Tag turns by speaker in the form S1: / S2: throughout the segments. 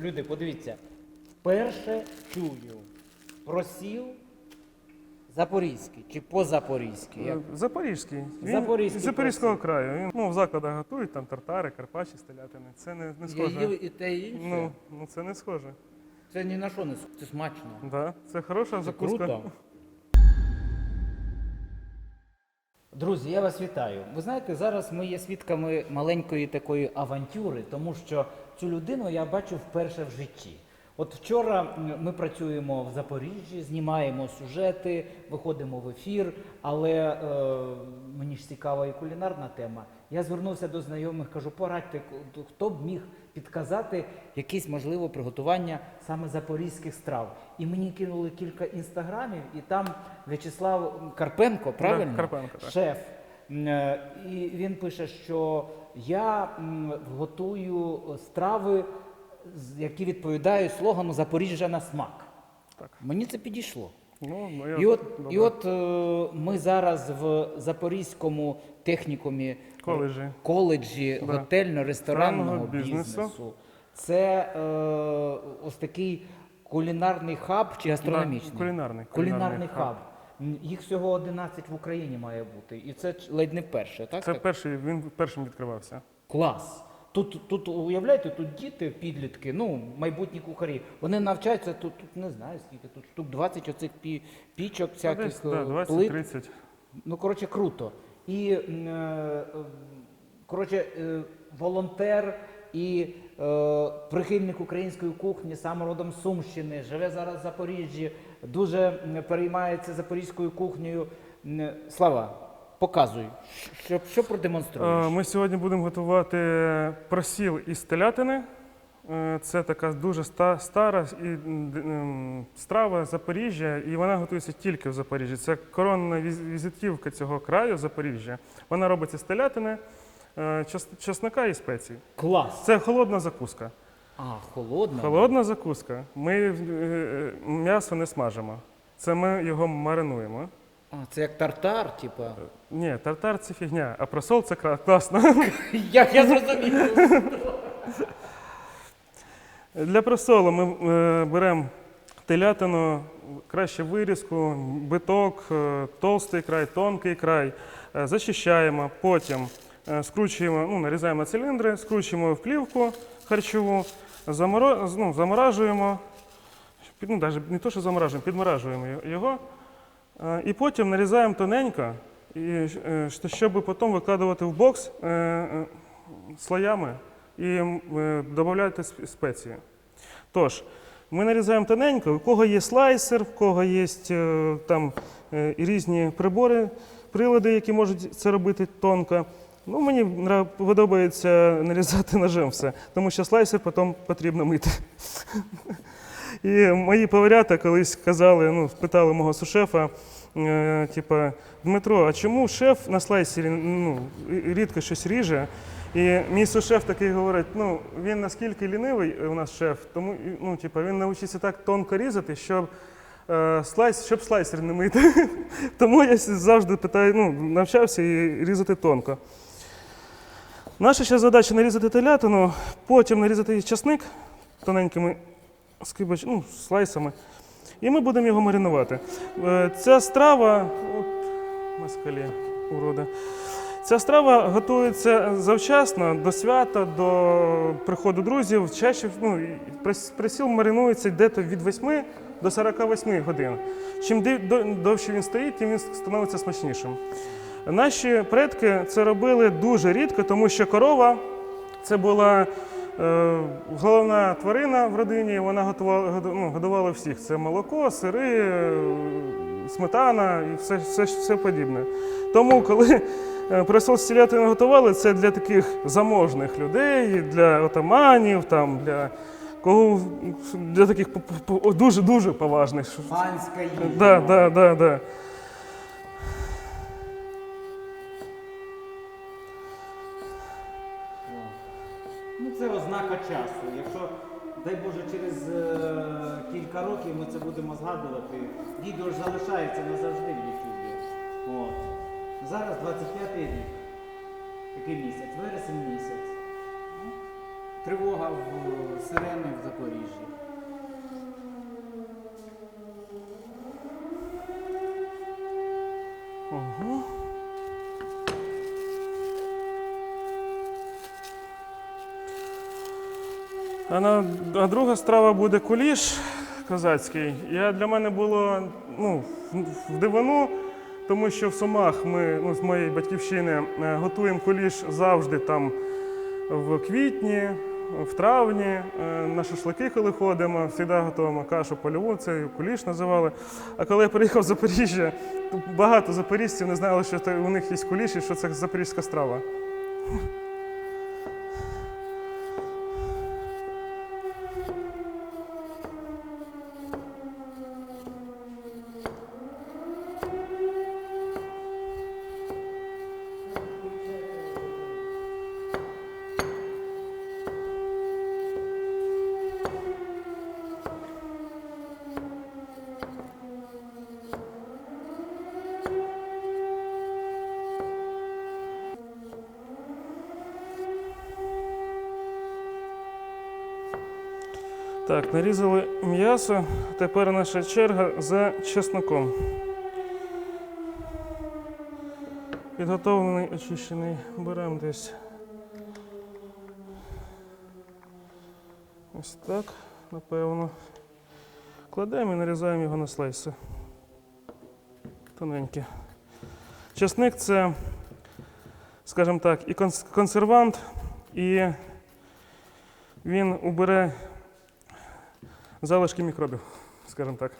S1: Люди, подивіться, вперше чую про сіл Запорізький чи позапорізький. Як?
S2: Запорізький. Він
S1: Запорізький
S2: з Запорізького
S1: просив.
S2: краю. Він ну, в закладах готують там тартари, карпачі, стелятини. Це не, не
S1: Я
S2: схоже.
S1: їв і те і інше.
S2: Ну, ну це не схоже.
S1: Це ні на що не схоже, це смачно.
S2: Да, це хороша
S1: Це
S2: закуска.
S1: круто. Друзі, я вас вітаю. Ви знаєте, зараз ми є свідками маленької такої авантюри, тому що цю людину я бачу вперше в житті. От вчора ми працюємо в Запоріжжі, знімаємо сюжети, виходимо в ефір, але е, мені ж цікава і кулінарна тема. Я звернувся до знайомих, кажу, порадьте, хто б міг підказати якесь можливо приготування саме запорізьких страв. І мені кинули кілька інстаграмів, і там В'ячеслав Карпенко, правильно?
S2: Карпенко, так.
S1: шеф. Е, І він пише, що я готую страви, які відповідають слогану Запоріжжя на смак.
S2: Так.
S1: Мені це підійшло.
S2: Ну, ну, я...
S1: І от,
S2: добре.
S1: і от е, ми зараз в Запорізькому технікумі
S2: Коледжі.
S1: коледжі
S2: Да.
S1: готельно-ресторанного
S2: Ресторанного бізнесу.
S1: бізнесу. Це е, ось такий кулінарний хаб чи гастрономічний?
S2: Да, кулінарний,
S1: Кулінарний,
S2: кулінарний
S1: хаб.
S2: хаб.
S1: Їх всього 11 в Україні має бути. І це ледь не вперше, так?
S2: Це
S1: так?
S2: перший, він першим відкривався.
S1: Клас. Тут, тут уявляєте, тут діти, підлітки, ну, майбутні кухарі. Вони навчаються тут, тут не знаю скільки, тут штук 20 оцих пі, пічок, всяких
S2: Десь,
S1: е, плит.
S2: 20-30.
S1: Ну, коротше, круто. І м, е, е, коротше, е, волонтер і е, прихильник української кухні, сам родом з Сумщини, живе зараз в Запоріжжі, дуже переймається запорізькою кухнею. Слава, показуй, що, що продемонструєш.
S2: Е, Ми сьогодні будемо готувати просіл із телятини. Е, Це така дуже ста- стара і страва Запоріжжя, і вона готується тільки в Запоріжжі. Це коронна віз- візитівка цього краю Запоріжжя. Вона робиться з телятини, е, чеснока і спецій.
S1: Клас.
S2: Це холодна закуска.
S1: А, холодно.
S2: Холодна закуска. Ми е, е, м'ясо не смажимо. Це ми його маринуємо.
S1: А, це як тартар, типа.
S2: Ні, тартар це фігня, а просол це кра- класно.
S1: Як я зрозумів.
S2: Для просолу ми е, беремо телятину, краще вирізку, биток, е, толстий край, тонкий край, е, зачищаємо, потім е, скручуємо, ну, нарізаємо на циліндри, скручуємо в плівку харчову, заморо, ну, заморажуємо, ну, навіть не то, що заморажуємо, підморажуємо його. Е, І потім нарізаємо тоненько, е, щоб потім викладувати в бокс е, слоями і додати спеції. Тож, ми нарізаємо тоненько, у кого є слайсер, в кого є там різні прибори, прилади, які можуть це робити тонко. Ну, мені подобається нарізати ножем все, тому що слайсер потім потрібно мити. І мої поварята колись казали, ну, питали мого сушефа, е, типа, Дмитро, а чому шеф на слайсері ну, рідко щось ріже? І мій сушеф такий говорить: ну, він наскільки лінивий у нас шеф, тому ну, типа, він навчився так тонко різати, щоб, е, слайс, щоб слайсер не мити. тому я завжди питаю, ну, навчався і різати тонко. Наша ще задача нарізати телятину, потім нарізати часник тоненькими скибач, ну, слайсами. І ми будемо його маринувати. Е, Ця страва, от, москалі, урода. Ця страва готується завчасно до свята, до приходу друзів. Чаще ну, присіл маринується десь від 8 до 48 годин. Чим довше він стоїть, тим він становиться смачнішим. Наші предки це робили дуже рідко, тому що корова це була е, головна тварина в родині, вона готувала, ну, годувала всіх. Це молоко, сири, е, сметана і все, все, все подібне. Тому, коли е, просол з готували, це для таких заможних людей, для отаманів, там, для кого для таких дуже дуже поважних.
S1: Панська їжа.
S2: Да, да, да, да.
S1: Ну, це ознака часу. Якщо, дай Боже, через е, кілька років ми це будемо згадувати, відео ж залишається назавжди в Ютубі. От. Зараз 25-й рік. Який місяць? Вересень місяць. Тривога в сирени в Запоріжжі.
S2: Угу. А, на, а друга страва буде куліш козацький. Я, для мене було ну, в- дивину, тому що в Сумах ми ну, з моєї батьківщини е, готуємо куліш завжди там в квітні, в травні. Е, На шашлики, коли ходимо, завжди готуємо кашу польову, це куліш називали. А коли я приїхав в Запоріжжя, то багато запоріжців не знали, що у них є куліш і що це запорізька страва. Так, нарізали м'ясо. Тепер наша черга за чесноком. Підготовлений, очищений. Беремо десь. Ось так, напевно. Кладемо і нарізаємо його на слайси. Тоненькі. Чесник це, скажімо так, і консервант, і він убере залишки мікробів, скажімо так.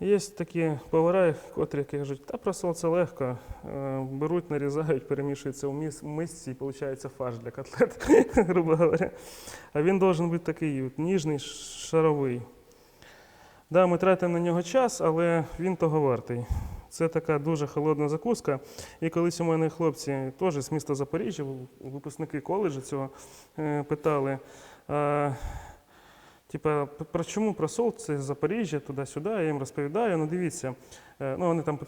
S2: Є такі повари, котрі кажуть, та просол це легко. Е, Беруть, нарізають, перемішуються в мисці і виходить фарш для котлет, грубо говоря. А він должен бути такий ніжний, шаровий. Да, ми тратимо на нього час, але він того вартий. Це така дуже холодна закуска. І колись у мене хлопці теж з міста Запоріжжя, випускники коледжу цього е, питали. Типа, про чому про сол, це Запоріжжя, туди-сюди, я їм розповідаю. Ну, дивіться, е, ну, вони там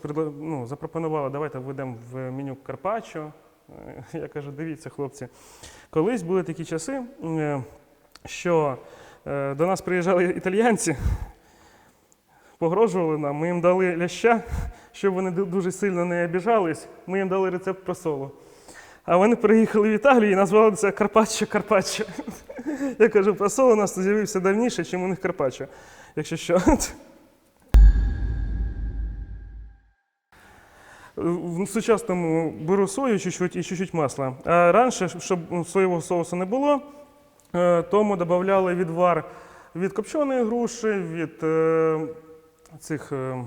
S2: ну, запропонували, давайте введемо в меню Карпаччо. Е, Я кажу, дивіться, хлопці, колись були такі часи, що до нас приїжджали італіянці, погрожували нам, ми їм дали ляща, щоб вони дуже сильно не обіжались, ми їм дали рецепт просолу. А вони приїхали в Італію і назвали це Карпаччо Карпаччо. Я кажу, просол у нас з'явився давніше, ніж у них Карпаччо, якщо що. В сучасному беру сою чуть-чуть і чуть-чуть масла. А раніше, щоб соєвого соусу не було, е, тому додавали відвар від копченої груші, від е, цих, е,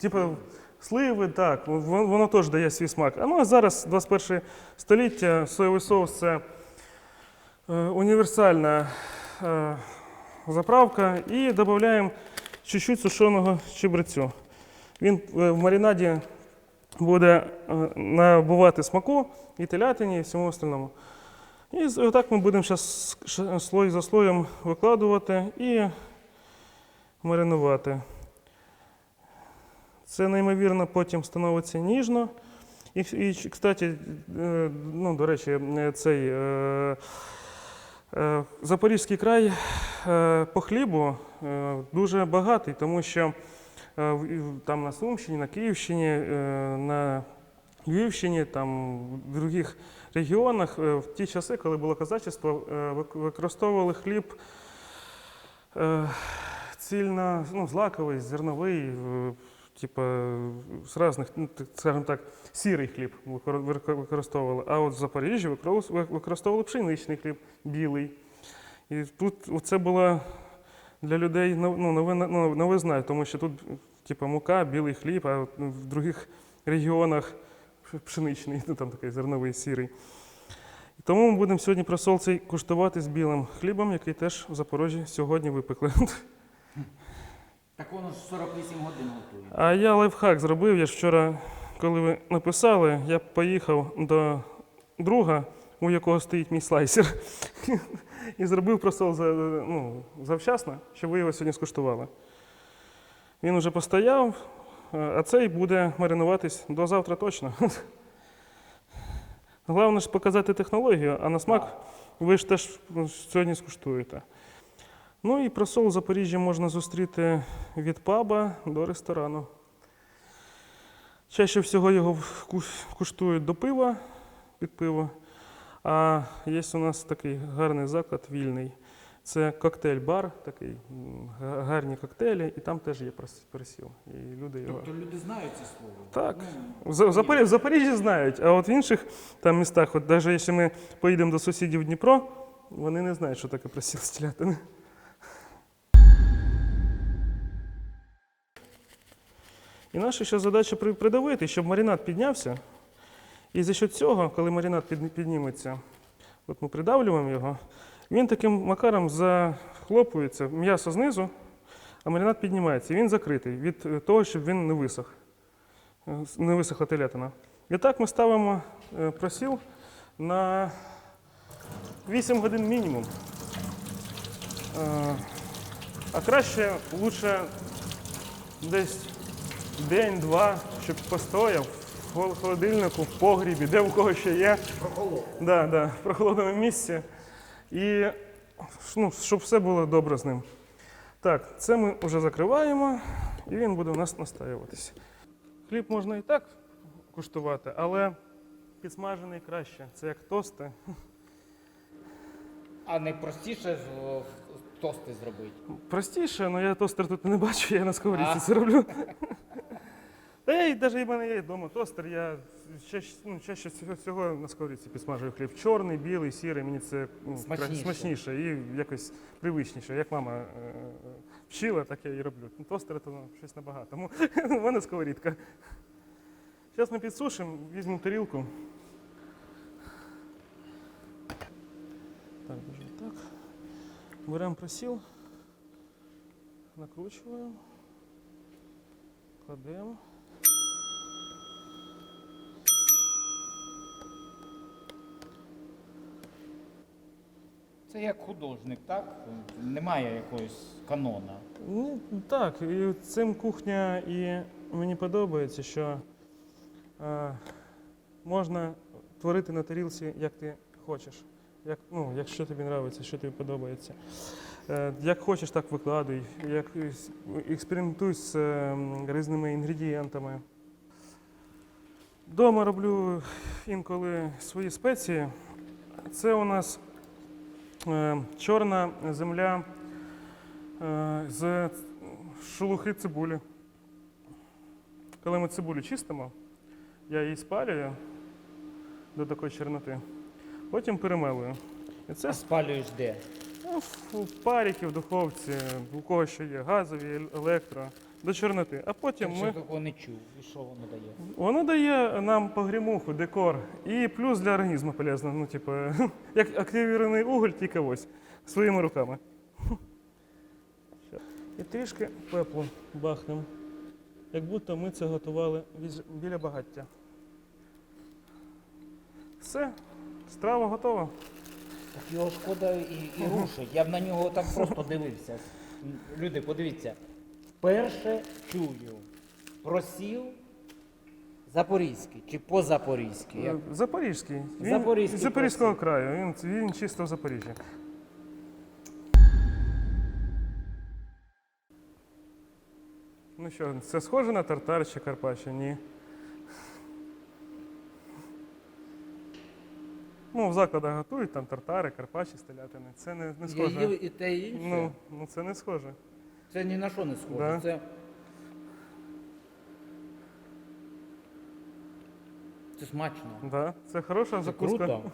S2: типу, сливи, так, воно, теж дає свій смак. А ну, а зараз, 21 століття, соєвий соус це е, універсальна е, заправка і додаємо чуть-чуть сушеного чебрецю. Він е, в маринаді буде набувати смаку і телятині, і всьому остальному. І отак ми будемо зараз слой за слоєм викладувати і маринувати. Це неймовірно потім становиться ніжно. І, і кстати, е, ну, до речі, е, цей е, е, Запорізький край е, по хлібу е, дуже багатий, тому що е, там на Сумщині, на Київщині, е, на Львівщині, там в других регіонах е, в ті часи, коли було козачество, е, використовували хліб е, цільно, ну, злаковий, зерновий, типа з різних, ну, скажімо так, сірий хліб викор- викор- використовували. А от в Запоріжжі використовували- пшеничний хліб, білий. І тут це було для людей ну, новина, ну, новизна, тому що тут типа мука, білий хліб, а в других регіонах пшеничний, ну там такий зерновий сірий. Тому ми будемо сьогодні просол цей куштувати з білим хлібом, який теж в Запоріжжі сьогодні випекли.
S1: Так воно ж 48 годин готує.
S2: А я лайфхак зробив. Я ж вчора, коли ви написали, я поїхав до друга, у якого стоїть мій слайсер, і зробив просол за, ну, завчасно, щоб ви його сьогодні скуштували. Він уже постояв, Е, А цей буде маринуватись до завтра точно. Головне ж показати технологію, а на смак ви ж теж сьогодні скуштуєте. Ну і просол в Запоріжжі можна зустріти від паба до ресторану. Чаще всього його куштують до пива, під пиво. А є у нас такий гарний заклад вільний. Це коктейль-бар, такий гарні коктейлі, і там теж є присіл. І люди його.
S1: Тобто люди знають це слово.
S2: Так. В За- в Запорі- в Запоріжжі знають, а от в інших там містах, от навіть якщо ми поїдемо до сусідів в Дніпро, вони не знають, що таке присіл з І наша ще задача придавити, щоб маринад піднявся. І за счет цього, коли маринад підніметься, от ми придавлюємо його, він таким макаром захлопується, м'ясо знизу, а маринад піднімається. І він закритий від е, того, щоб він не висох е, не висохла телятина. І так ми ставимо е, просіл на 8 годин мінімум. А краще лучше десь день-два, щоб постояв в холодильнику, в погрібі, де у кого ще є. Да, да, в прохолодному місці. І ну, щоб все було добре з ним. Так, це ми вже закриваємо, і він буде у нас настаюватися. Хліб можна і так куштувати, але підсмажений краще. Це як тости.
S1: А не простіше з- тости зробити.
S2: Простіше, але я тостер тут не бачу, я на сковорідці це роблю. Та я й навіть в мене є вдома тостер, я чаще, ну, чаще всього, всього на сковорідці підсмажую хліб. Чорний, білий, сірий, мені це ну, кра-
S1: Смачніше.
S2: смачніше і якось привичніше. Як мама е, вчила, так я і роблю. Ну, Тостер то ну, щось набагато. Тому в мене сковорідка. Зараз ми підсушимо, візьмемо тарілку. Так, дуже так. Беремо просіл, накручуємо, кладемо.
S1: Це як художник, так? Немає якогось канона.
S2: Ну, так, і цим кухня і мені подобається, що е, можна творити на тарілці, як ти хочеш. Як, ну, якщо тобі подобається, що тобі подобається. Е, як хочеш, так викладуй, як експериментуй з е, різними інгредієнтами. Дома роблю інколи свої спеції. Це у нас чорна земля е, з шелухи цибулі. Коли ми цибулю чистимо, я її спалюю до такої чорноти, потім перемелую. І Це
S1: спалюєш де?
S2: Ну, в- в паріки, в духовці, у кого що є, газові, електро, до чорноти. А потім ми.
S1: такого не чув. І що воно дає?
S2: Воно дає нам погрімуху, декор. І плюс для організму полезно. Ну, типу, як активірований уголь, тільки ось своїми руками. І трішки пеплу бахнемо. Як будто ми це готували біля багаття. Все, страва готова.
S1: Так його шкода і, і рушить. Я б на нього так просто дивився. Люди, подивіться. Вперше чую просіл запорізький чи по-запорізьки. Як?
S2: Запорізький. Він
S1: Запорізький
S2: з Запорізького
S1: просив.
S2: краю. Він, він чисто в Запоріжжі. Ну що, це схоже на тартар чи карпаччо? Ні. Ну, в закладах готують там тартари, карпачі, стелятини. Це не, не
S1: Я
S2: схоже.
S1: і те, і інше.
S2: Ну, ну, це не схоже.
S1: Це ні на що не схоже.
S2: Да.
S1: Це... це смачно.
S2: Да, це хороша
S1: Це
S2: закуска.
S1: круто.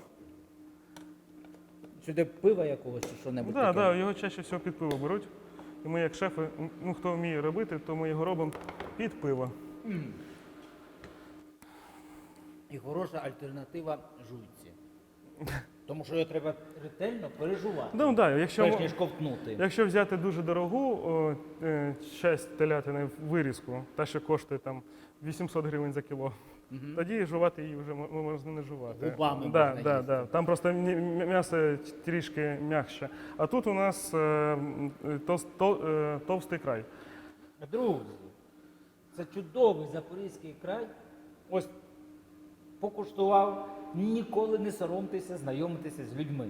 S1: Сюди пива якогось чи що-небудь.
S2: Да,
S1: таке.
S2: да, його чаще всього під пиво беруть. І ми, як шефи, ну хто вміє робити, то ми його робимо під пиво.
S1: І хороша альтернатива жуйці. Тому що його треба ретельно пережувати.
S2: Ну, да, якщо,
S1: перш ніж ковтнути.
S2: якщо взяти дуже дорогу о, е, часть телятини в вирізку, та що коштує там 800 гривень за кіло,
S1: Мгм.
S2: тоді жувати її вже мо- можна не жувати.
S1: Губами
S2: да,
S1: можна
S2: да,
S1: їсти.
S2: да. Там просто м'я- м'я- м'ясо трішки м'якше. А тут у нас е, м, тол- е, товстий край.
S1: Друзі, Це чудовий запорізький край. Ось покуштував, ніколи не соромтеся знайомитися з людьми.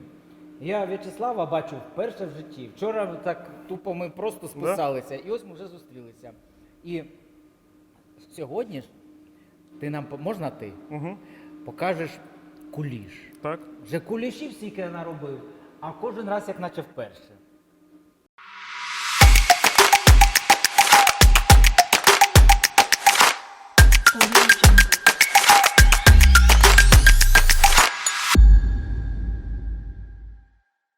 S1: Я В'ячеслава бачу вперше в житті. Вчора так тупо ми просто списалися, і ось ми вже зустрілися. І сьогодні ж ти нам можна ти
S2: Угу.
S1: покажеш куліш.
S2: Так.
S1: Вже кулішів стільки я наробив, а кожен раз як наче вперше.
S3: Audio